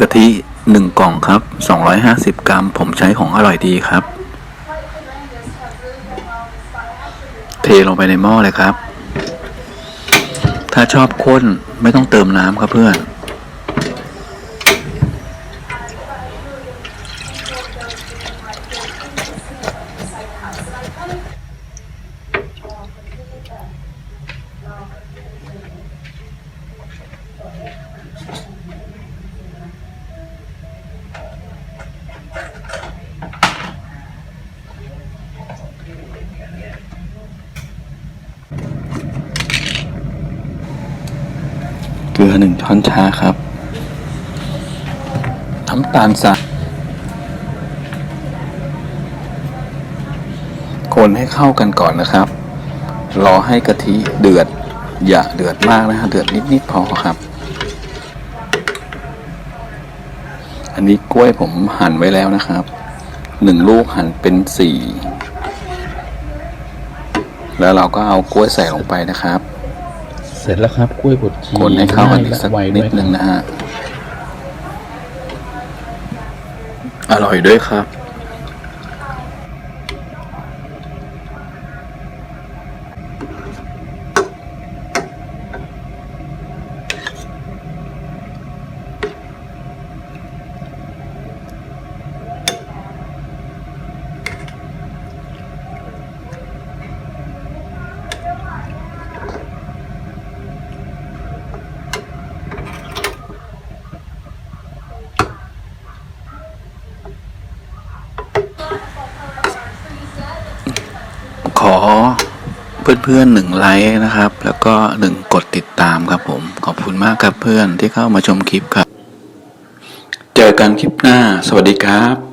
กะทิ 1 กล่องครับ 250 กรัม ผมใช้ของอร่อยดีครับ เทลงไปในหม้อเลยครับ ถ้าชอบข้นไม่ต้องเติมน้ำครับเพื่อน ลือหนึ่งช้อนชาครับน้ำตาลทรายคนให้เข้ากันก่อนนะครับ รอให้กะทิเดือด อย่าเดือดมากนะฮะเดือดนิดๆพอครับ อันนี้กล้วยผมหั่นไว้แล้วนะครับหนึ่งลูกหั่นเป็นสี่แล้วเราก็เอากล้วยใส่ลงไปนะครับ เสร็จแล้วครับกล้วยบดชีคนให้เข้ากันอีกสักไวนิด้ดวยนึงนะฮะ อร่อยด้วยครับ ขอ เพื่อนๆหนึ่งไลค์นะครับ แล้วก็หนึ่งกดติดตามครับผม ขอบคุณมากครับเพื่อนที่เข้ามาชมคลิปครับ เจอกันคลิปหน้า สวัสดีครับ